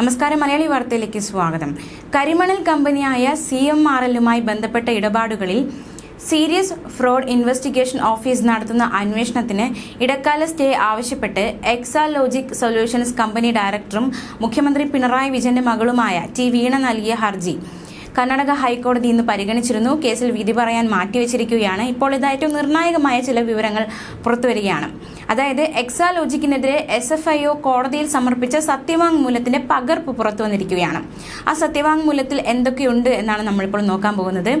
നമസ്കാരം മലയാളി വാർത്തയിലേക്ക് സ്വാഗതം. കരിമണൽ കമ്പനിയായ സി എം ആർ എല്ലുമായി ബന്ധപ്പെട്ട ഇടപാടുകളിൽ സീരിയസ് ഫ്രോഡ് ഇൻവെസ്റ്റിഗേഷൻ ഓഫീസ് നടത്തുന്ന അന്വേഷണത്തിന് ഇടക്കാല സ്റ്റേ ആവശ്യപ്പെട്ട് എക്സാലോജിക് സൊല്യൂഷൻസ് കമ്പനി ഡയറക്ടറും മുഖ്യമന്ത്രി പിണറായി വിജയന്റെ മകളുമായ ടി വീണ നൽകിയ ഹർജി. കർണാടക ഹൈക്കോടതി ഇന്ന് പരിഗണിച്ചിരുന്നു. കേസിൽ വിധി പറയാൻ മാറ്റിവെച്ചിരിക്കുകയാണ്. ഇപ്പോൾ ഇത് ഏറ്റവും നിർണായകമായ ചില വിവരങ്ങൾ പുറത്തുവരികയാണ്. അതായത് എക്സാലോജിക്കിനെതിരെ എസ് എഫ് ഐ ഒ കോടതിയിൽ സമർപ്പിച്ച സത്യവാങ്മൂലത്തിന്റെ പകർപ്പ് പുറത്തു വന്നിരിക്കുകയാണ്. ആ സത്യവാങ്മൂലത്തിൽ എന്തൊക്കെയുണ്ട് എന്നാണ് നമ്മളിപ്പോൾ നോക്കാൻ പോകുന്നത്.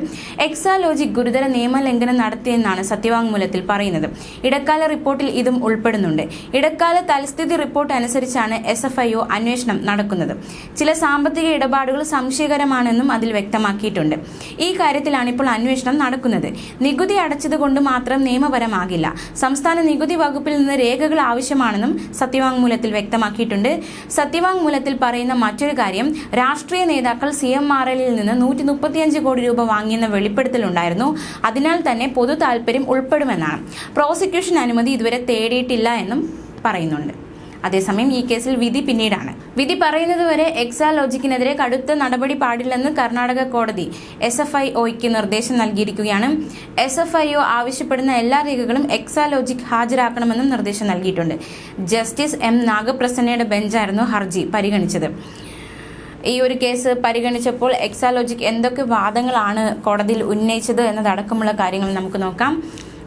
എക്സാലോജിക് ഗുരുതര നിയമലംഘനം നടത്തിയെന്നാണ് സത്യവാങ്മൂലത്തിൽ പറയുന്നത്. ഇടക്കാല റിപ്പോർട്ടിൽ ഇതും ഉൾപ്പെടുന്നുണ്ട്. ഇടക്കാല തൽസ്ഥിതി റിപ്പോർട്ട് അനുസരിച്ചാണ് എസ് എഫ് ഐ ഒ അന്വേഷണം നടക്കുന്നത്. ചില സാമ്പത്തിക ഇടപാടുകൾ സംശയകരമാണെന്നും അതിൽ വ്യക്തമാക്കിയിട്ടുണ്ട്. ഈ കാര്യത്തിലാണ് ഇപ്പോൾ അന്വേഷണം നടക്കുന്നത്. നികുതി അടച്ചതുകൊണ്ട് മാത്രം നിയമപരമാകില്ല. സംസ്ഥാന നികുതി വകുപ്പിൽ നിന്ന് രേഖകൾ ആവശ്യമാണെന്നും സത്യവാങ്മൂലത്തിൽ വ്യക്തമാക്കിയിട്ടുണ്ട്. സത്യവാങ്മൂലത്തിൽ പറയുന്ന മറ്റൊരു കാര്യം രാഷ്ട്രീയ നേതാക്കൾ സി എം ആർ എല്ലിൽ നിന്ന് നൂറ്റി മുപ്പത്തിയഞ്ച് കോടി രൂപ വാങ്ങിയെന്ന വെളിപ്പെടുത്തലുണ്ടായിരുന്നു അതിനാൽ തന്നെ പൊതു താല്പര്യം ഉൾപ്പെടുമെന്നാണ്. പ്രോസിക്യൂഷൻ അനുമതി ഇതുവരെ തേടിയിട്ടില്ല എന്നും പറയുന്നുണ്ട്. അതേസമയം ഈ കേസിൽ വിധി പിന്നീടാണ്. വിധി പറയുന്നതുവരെ എക്സാലോജിക്കിനെതിരെ കടുത്ത നടപടി പാടില്ലെന്ന് കർണാടക കോടതി എസ് എഫ് ഐ ഒയ്ക്ക് നിർദ്ദേശം നൽകിയിരിക്കുകയാണ്. എസ് എഫ് ഐ ഒ ആവശ്യപ്പെടുന്ന എല്ലാ രേഖകളും എക്സാലോജിക് ഹാജരാക്കണമെന്നും നിർദ്ദേശം നൽകിയിട്ടുണ്ട്. ജസ്റ്റിസ് എം നാഗപ്രസന്നയുടെ ബെഞ്ചായിരുന്നു ഹർജി പരിഗണിച്ചത്. ഈ ഒരു കേസ് പരിഗണിച്ചപ്പോൾ എക്സാലോജിക് എന്തൊക്കെ വാദങ്ങളാണ് കോടതിയിൽ ഉന്നയിച്ചത് എന്നതടക്കമുള്ള കാര്യങ്ങൾ നമുക്ക് നോക്കാം.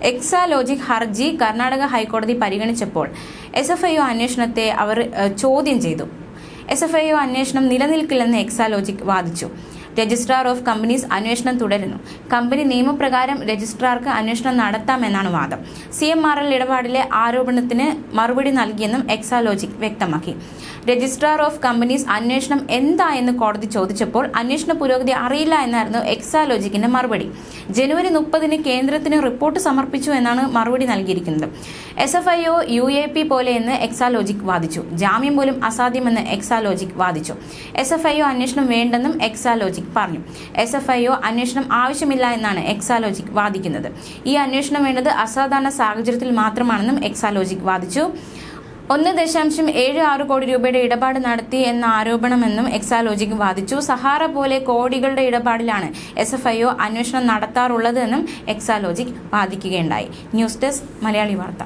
എക്സാലോജിക് ഹർജി കർണാടക ഹൈക്കോടതി പരിഗണിച്ചപ്പോൾ എസ് എഫ് ഐ ഒ അന്വേഷണത്തെ അവർ ചോദ്യം ചെയ്തു. എസ് എഫ് ഐ ഒ അന്വേഷണം നിലനിൽക്കില്ലെന്ന് എക്സാലോജിക് വാദിച്ചു. രജിസ്ട്രാർ ഓഫ് കമ്പനീസ് അന്വേഷണം തുടരുന്നു. കമ്പനി നിയമപ്രകാരം രജിസ്ട്രാർക്ക് അന്വേഷണം നടത്താമെന്നാണ് വാദം. സി എം ആർ എൽ ഇടപാടിലെ ആരോപണത്തിന് മറുപടി നൽകിയെന്നും എക്സാലോജിക് വ്യക്തമാക്കി. രജിസ്ട്രാർ ഓഫ് കമ്പനീസ് അന്വേഷണം എന്താ എന്ന് കോടതി ചോദിച്ചപ്പോൾ അന്വേഷണ പുരോഗതി അറിയില്ല എന്നായിരുന്നു എക്സാലോജിക്കിന്റെ മറുപടി. ജനുവരി മുപ്പതിന് കേന്ദ്രത്തിന് റിപ്പോർട്ട് സമർപ്പിച്ചു എന്നാണ് മറുപടി നൽകിയിരിക്കുന്നത്. S F I O U A P പോലെയെന്ന് Exalogic വാദിച്ചു. ജാമ്യം പോലും അസാധ്യമെന്ന് എക്സാലോജിക് വാദിച്ചു. എസ് എഫ് ഐ ഒ അന്വേഷണം വേണ്ടെന്നും എക്സാലോജിക് എക്സാലോജിക് പറഞ്ഞു. എസ് എഫ് ഐ ഒ അന്വേഷണം ആവശ്യമില്ല എന്നാണ് എക്സാലോജിക് വാദിക്കുന്നത്. ഈ അന്വേഷണം വേണ്ടത് അസാധാരണ സാഹചര്യത്തിൽ മാത്രമാണെന്നും എക്സാലോജിക് വാദിച്ചു. ഒന്ന് ദശാംശം ഏഴ് ആറ് കോടി രൂപയുടെ ഇടപാട് നടത്തി എന്ന ആരോപണമെന്നും എക്സാലോജിക് വാദിച്ചു. സഹാറ പോലെ കോടികളുടെ ഇടപാടിലാണ് എസ് എഫ് ഐ ഒ അന്വേഷണം നടത്താറുള്ളതെന്നും Exalogic വാദിക്കുകയുണ്ടായി. News desk Malayali Vartha.